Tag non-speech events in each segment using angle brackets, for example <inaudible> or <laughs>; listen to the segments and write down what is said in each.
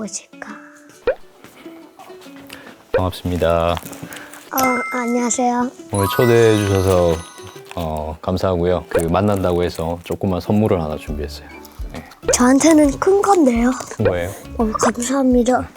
물어보실까? 반갑습니다. 어, 안녕하세요. 오늘 초대해 주셔서 어, 감사하고요. 그 만난다고 해서 조그만 선물을 하나 준비했어요. 저한테는 큰 건데요. 큰 거예요. 어, 감사합니다.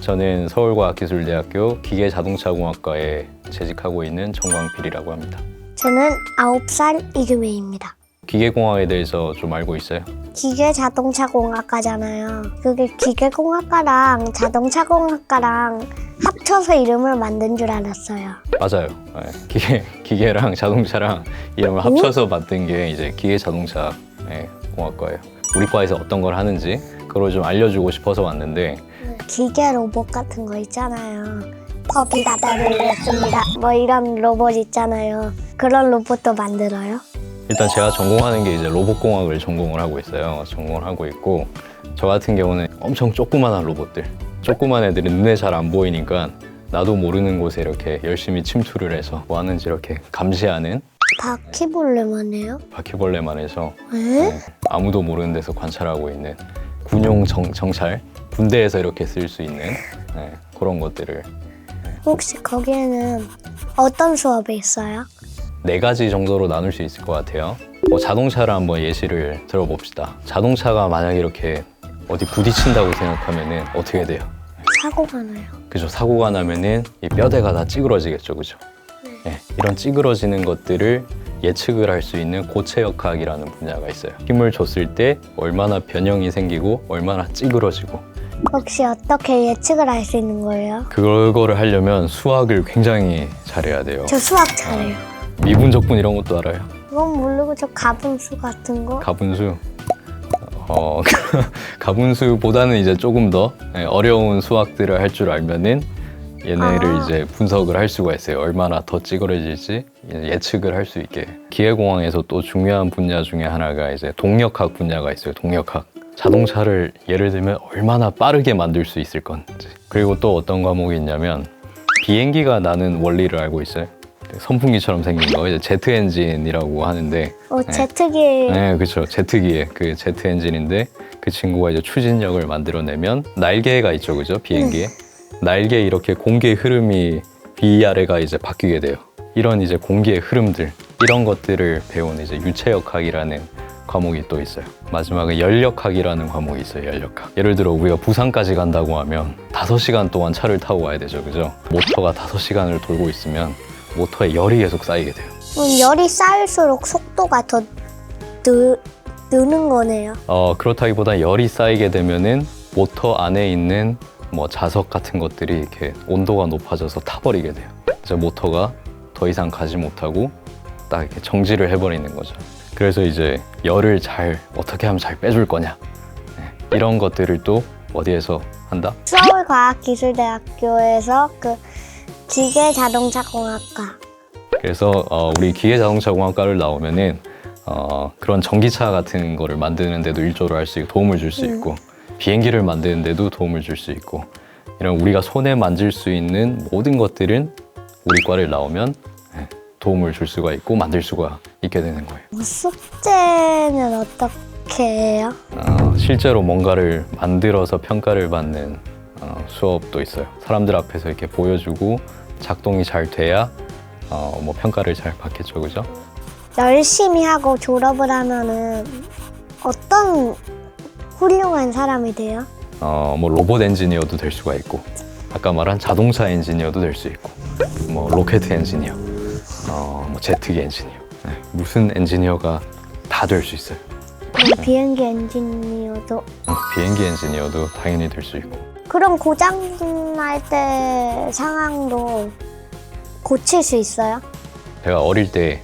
저는 서울과학기술대학교 기계자동차공학과에 재직하고 있는 정광필이라고 합니다. 저는 9살 이규메입니다. 기계공학에 대해서 좀 알고 있어요? 기계 자동차 공학과잖아요. 그게 기계 공학과랑 자동차 공학과랑 합쳐서 이름을 만든 줄 알았어요. 맞아요. 네. 기계 기계랑 자동차랑 이름을 합쳐서 만든 게 이제 기계 자동차 네, 공학과예요. 우리 과에서 어떤 걸 하는지 그걸 좀 알려주고 싶어서 왔는데 기계 로봇 같은 거 있잖아요. 법이 냈습니다. 뭐 이런 로봇 있잖아요. 그런 로봇도 만들어요? 일단 제가 전공하는 게 이제 로봇공학을 전공을 하고 있어요. 전공을 하고 있고 저 같은 경우는 엄청 조그만한 로봇들, 조그만 애들이 눈에 잘 안 보이니까 나도 모르는 곳에 이렇게 열심히 침투를 해서 뭐 하는지 이렇게 감시하는 바퀴벌레만 해요? 바퀴벌레만 해서 에? 네, 아무도 모르는 데서 관찰하고 있는 군용 정, 정찰 군대에서 이렇게 쓸 수 있는 네, 그런 것들을 혹시 거기에는 어떤 수업이 있어요? 네 가지 정도로 나눌 수 있을 것 같아요. 뭐 자동차를 한번 예시를 들어봅시다. 자동차가 만약에 이렇게 어디 부딪힌다고 생각하면은 어떻게 돼요? 사고가 나요. 그죠? 사고가 나면은 이 뼈대가 다 찌그러지겠죠, 그죠? 네, 이런 찌그러지는 것들을 예측을 할 수 있는 고체역학이라는 분야가 있어요. 힘을 줬을 때 얼마나 변형이 생기고 얼마나 찌그러지고 혹시 어떻게 예측을 할 수 있는 거예요? 그거를 하려면 수학을 굉장히 잘해야 돼요. 저 수학 잘해요. 미분적분 이런 것도 알아요. 그건 모르고 저 가분수 같은 거? 가분수. 어, <laughs> 가분수보다는 이제 조금 더 예, 어려운 수학들을 할 줄 알면은 얘네를 아. 이제 분석을 할 수가 있어요. 얼마나 더 찌그러질지 예측을 할 수 있게. 기계공학에서 또 중요한 분야 중에 하나가 이제 동력학 분야가 있어요. 동력학. 자동차를 예를 들면 얼마나 빠르게 만들 수 있을 건지. 그리고 또 어떤 과목이 있냐면 비행기가 나는 원리를 알고 있어요. 선풍기처럼 생긴 거 이제 제트 엔진이라고 하는데 어, 네. 제트기 네, 그렇죠. 제트기에 그 제트 엔진인데 그 친구가 이제 추진력을 만들어내면 날개가 있죠, 그죠? 비행기에 날개 이렇게 공기의 흐름이 위아래가 이제 바뀌게 돼요. 이런 이제 공기의 흐름들 이런 것들을 배우는 이제 유체역학이라는 과목이 또 있어요. 마지막에 연력학이라는 과목이 있어요. 연력학. 예를 들어 우리가 부산까지 간다고 하면 5시간 동안 차를 타고 가야 되죠, 그죠? 모터가 5시간을 돌고 있으면 모터에 열이 계속 쌓이게 돼요. 그럼 열이 쌓일수록 속도가 더 느, 느는 거네요. 어, 그렇다기보다 열이 쌓이게 되면은 모터 안에 있는 뭐 자석 같은 것들이 이렇게 온도가 높아져서 타버리게 돼요. 그래서 모터가 더 이상 가지 못하고 딱 이렇게 정지를 해버리는 거죠. 그래서 이제 열을 잘 어떻게 하면 잘 빼줄 거냐 네, 이런 것들을 또 어디에서 한다? 서울과학기술대학교에서 그 기계자동차공학과 그래서 어, 우리 기계자동차공학과를 나오면은 어, 그런 전기차 같은 거를 만드는데도 일조를 할 수 있고 도움을 줄 수 있고 비행기를 만드는데도 도움을 줄 수 있고 이런 우리가 손에 만질 수 있는 모든 것들은 우리 과를 나오면 예, 도움을 줄 수가 있고 만들 수가 있게 되는 거예요. 뭐 숙제는 어떻게 해요? 어, 실제로 뭔가를 만들어서 평가를 받는 어, 수업도 있어요. 사람들 앞에서 이렇게 보여주고 작동이 잘 돼야 어, 뭐 평가를 잘 받겠죠, 그죠? 열심히 하고 졸업을 하면은 어떤 훌륭한 사람이 돼요? 어, 뭐 로봇 엔지니어도 될 수가 있고 아까 말한 자동차 엔지니어도 될 수 있고 뭐 로켓 엔지니어, 어, 뭐 제트기 엔지니어 네, 무슨 엔지니어가 다 될 수 있어요. 그럼 비행기 엔지니어도 어, 비행기 엔지니어도 당연히 될 수 있고 그런 고장 날 때 상황도 고칠 수 있어요? 제가 어릴 때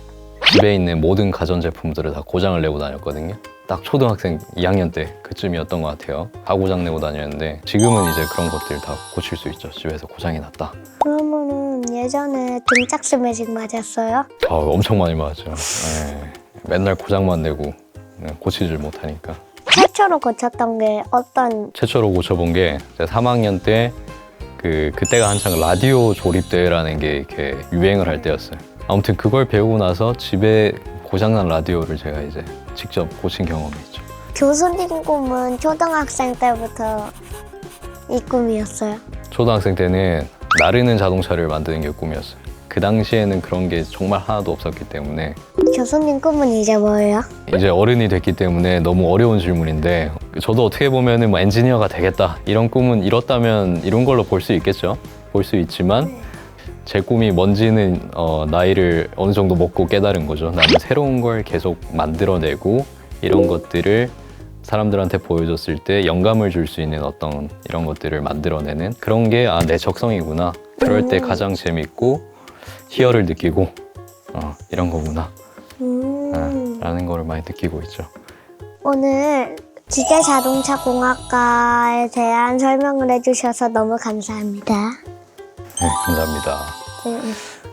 집에 있는 모든 가전제품들을 다 고장을 내고 다녔거든요. 딱 초등학생 2학년 때 그쯤이었던 것 같아요. 다 고장 내고 다녔는데 지금은 이제 그런 것들 다 고칠 수 있죠. 집에서 고장이 났다. 그러면은 예전에 등짝스 매직 맞았어요? 아, 엄청 많이 맞았죠. 네. 맨날 고장만 내고 네, 고치질 못하니까. 최초로 고쳤던 게 어떤 최초로 고쳐본 게 제가 3학년 때 그 그때가 한창 라디오 조립 대회라는 게 이렇게 유행을 할 때였어요. 아무튼 그걸 배우고 나서 집에 고장난 라디오를 제가 이제 직접 고친 경험이 있죠. 교수님 꿈은 초등학생 때부터 이 꿈이었어요. 초등학생 때는 나르는 자동차를 만드는 게 꿈이었어요. 그 당시에는 그런 게 정말 하나도 없었기 때문에 교수님 꿈은 이제 뭐예요? 이제 어른이 됐기 때문에 너무 어려운 질문인데 저도 어떻게 보면은 뭐 엔지니어가 되겠다 이런 꿈은 이뤘다면 이룬 걸로 볼 수 있겠죠. 볼 수 있지만 제 꿈이 뭔지는 어, 나이를 어느 정도 먹고 깨달은 거죠. 나는 새로운 걸 계속 만들어내고 이런 것들을 사람들한테 보여줬을 때 영감을 줄 수 있는 어떤 이런 것들을 만들어내는 그런 게 아 내 적성이구나. 그럴 때 가장 재밌고 희열을 느끼고 어, 이런 거구나. 음, 라는 거를 많이 느끼고 있죠. 오늘 기계 자동차 공학과에 대한 설명을 해주셔서 너무 감사합니다. 네, 감사합니다. 네.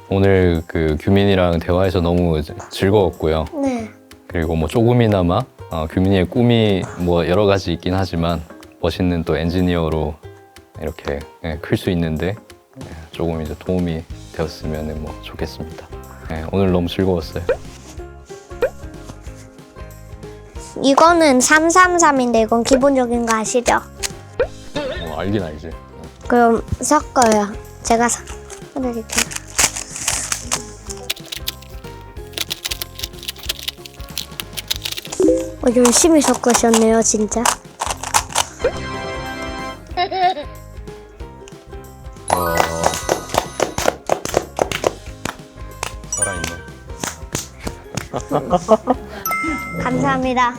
오늘 그 규민이랑 대화해서 너무 즐거웠고요. 네. 그리고 뭐 조금이나마 어, 규민이의 꿈이 뭐 여러 가지 있긴 하지만 멋있는 또 엔지니어로 이렇게 예, 클수 있는데 예, 조금 이제 도움이 되었으면 뭐 좋겠습니다. 예, 오늘 너무 즐거웠어요. 이거는 333인데 이건 기본적인 거 아시죠? 어, 알긴 알지. 그럼 섞어요. 제가 섞어드릴게요. 어, 열심히 섞으셨네요, 진짜. <laughs> 감사합니다.